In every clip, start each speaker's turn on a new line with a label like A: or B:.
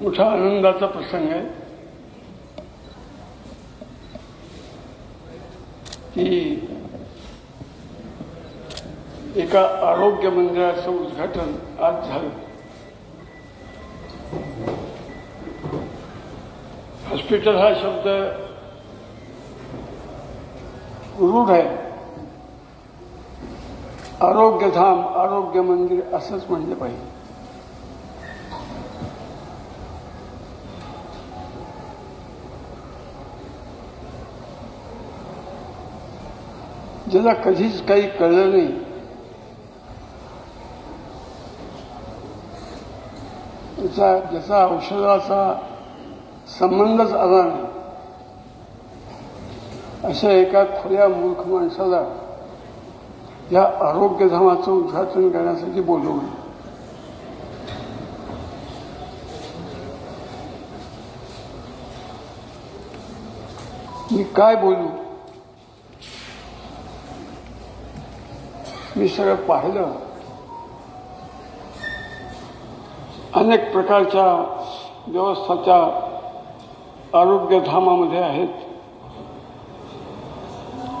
A: मोठा आनंदाचा प्रसंग आहे. की एका आरोग्य मंदिराचं उद्घाटन आज झालं. हॉस्पिटल हा शब्द रूढ आहे. आरोग्यधाम आरोग्य मंदिर असंच म्हणलं पाहिजे. ज्याला कधीच काही कळलं नाही. त्याचा ज्याचा औषधाचा संबंधच आला नाही. अशा एका खुल्या मूर्ख माणसाला या आरोग्यधामाचं उद्घाटन करण्यासाठी बोलवलं. मी काय बोलू? मी सगळं पाहिलं. अनेक प्रकारच्या व्यवस्थाच्या आरोग्यधामामध्ये आहेत.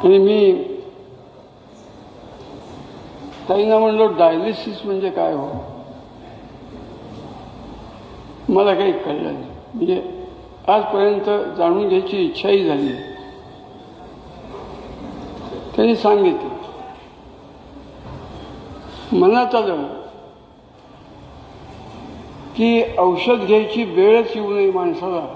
A: आणि मी ताईंना म्हणलो डायलिसिस म्हणजे काय हो? मला काही कळलं नाही. म्हणजे आजपर्यंत जाणून घ्यायची इच्छाही झाली त्यांनी सांगितलं मनात आलं की औषध घ्यायची वेळच येऊ नये माणसाला.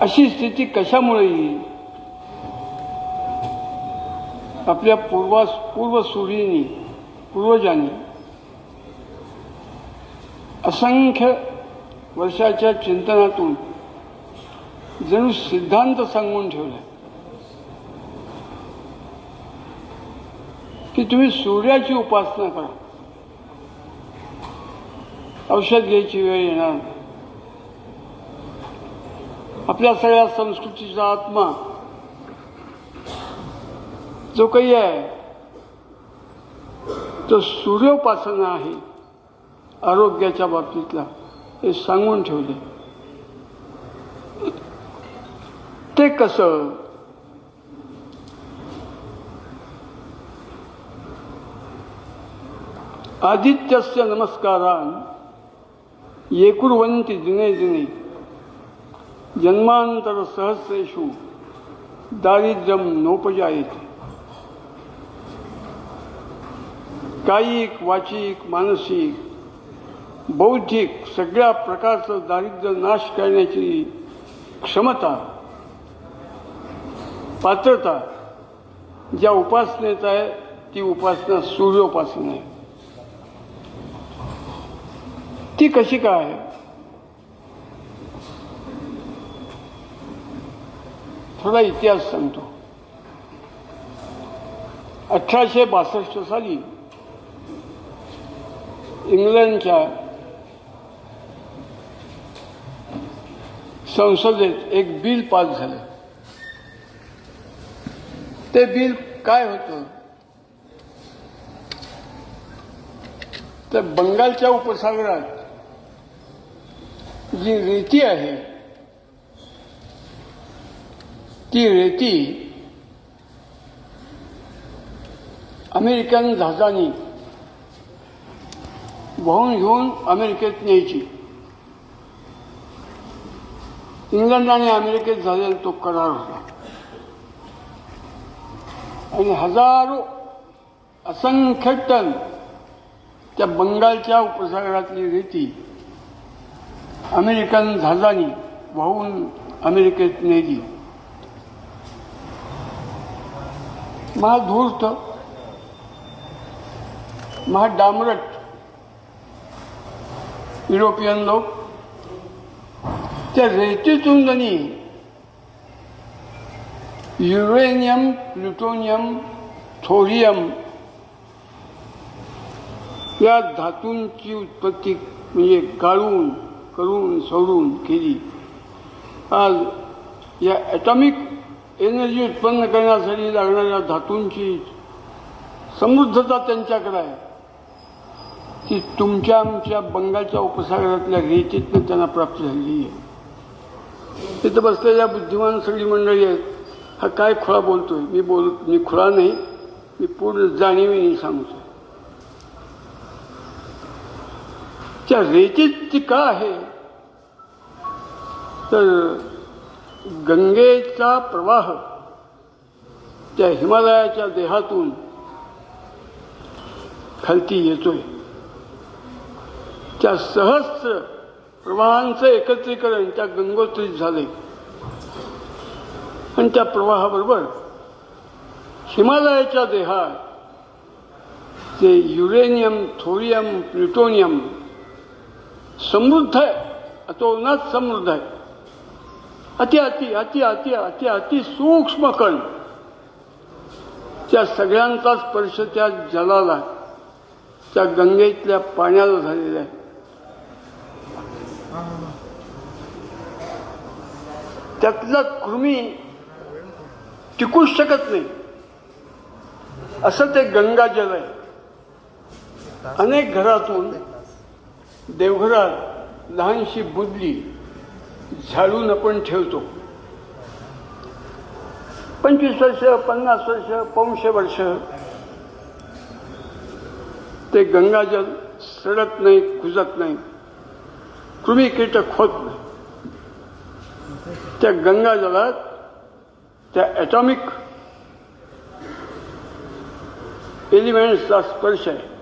A: अशी स्थिती कशामुळे येईल? आपल्या पूर्वास पूर्वसूरींनी पूर्वजांनी असंख्य वर्षाच्या चिंतनातून जणू सिद्धांत सांगून ठेवला की तुम्ही सूर्याची उपासना करा. औषध घ्यायची वेळ येणार नाही. आपल्या सगळ्या संस्कृतीचा आत्मा जो काही आहे तो सूर्योपासना आहे आरोग्याच्या बाबतीतला हे सांगून ठेवले ते कसं? आदित्यस्य नमस्कारान एकुर्वन्ति दिने दिने जन्मांतर सहस्रेषु दारिद्र्यम नोपजायते। कायिक वाचिक मानसिक बौद्धिक सगळ्या प्रकारचं दारिद्र्य नाश करण्याची क्षमता पात्रता ज्या उपासनेत आहे ती उपासना सूर्योपासना आहे. ती कशी काय आहे? थोडा इतिहास सांगतो. अठराशे बासष्ट साली इंग्लंडच्या संसदेत एक बिल पास झालं. ते बिल काय होतं? तर बंगालच्या उपसागरात जी रेती आहे ती रेती अमेरिकन जहाजांनी वाहून घेऊन अमेरिकेत न्यायची. इंग्लंड आणि अमेरिकेत झालेला तो करार होता. आणि हजारो असंख्य टन त्या बंगालच्या उपसागरातली रेती अमेरिकन झाजानी वाहून अमेरिकेत नेली. महाधूर्त महाडामरट युरोपियन लोक त्या रेतीतून त्यांनी युरेनियम प्लुटोनियम थोरियम या धातूंची उत्पत्ती म्हणजे गाळून करून सोडून केली. आज या ॲटॉमिक एनर्जी उत्पन्न करण्यासाठी लागणाऱ्या धातूंची समृद्धता त्यांच्याकडे आहे. ती तुमच्या आमच्या बंगालच्या उपसागरातल्या रेतीतनं त्यांना प्राप्त झालेली आहे. तिथं बसलेल्या बुद्धिमान सगळी मंडळी आहेत. हा काय खुळा बोलतोय? मी बोल मी खुळा नाही मी पूर्ण जाणीवीने सांगतोय. त्या रेतीत टीका का आहे? तर गंगेचा प्रवाह त्या हिमालयाच्या देहातून खालती येतोय. त्या सहस्र प्रवाहांचं एकत्रीकरण त्या गंगोत्रीत झाले आणि त्या प्रवाहाबरोबर हिमालयाच्या देहात ते युरेनियम थोरियम प्लुटोनियम समृद्ध आहे. अतोनात समृद्ध आहे. अति अति अति अति अति अति सूक्ष्म कण. त्या सगळ्यांचा स्पर्श त्या जलाला त्या गंगेतल्या पाण्याला झालेला आहे. त्यातला कृमी टिकूच शकत नाही. असं ते गंगाजल आहे. अनेक घरातून देवघरात लहानशी बुदली झाडून आपण ठेवतो. पंचवीस वर्ष पन्नास वर्ष पाचशे वर्ष ते गंगाजल सडत नाही कुजत नाही. कृमी कीटक होत नाही. त्या गंगाजलात त्या ॲटॉमिक एलिमेंट्सचा स्पर्श आहे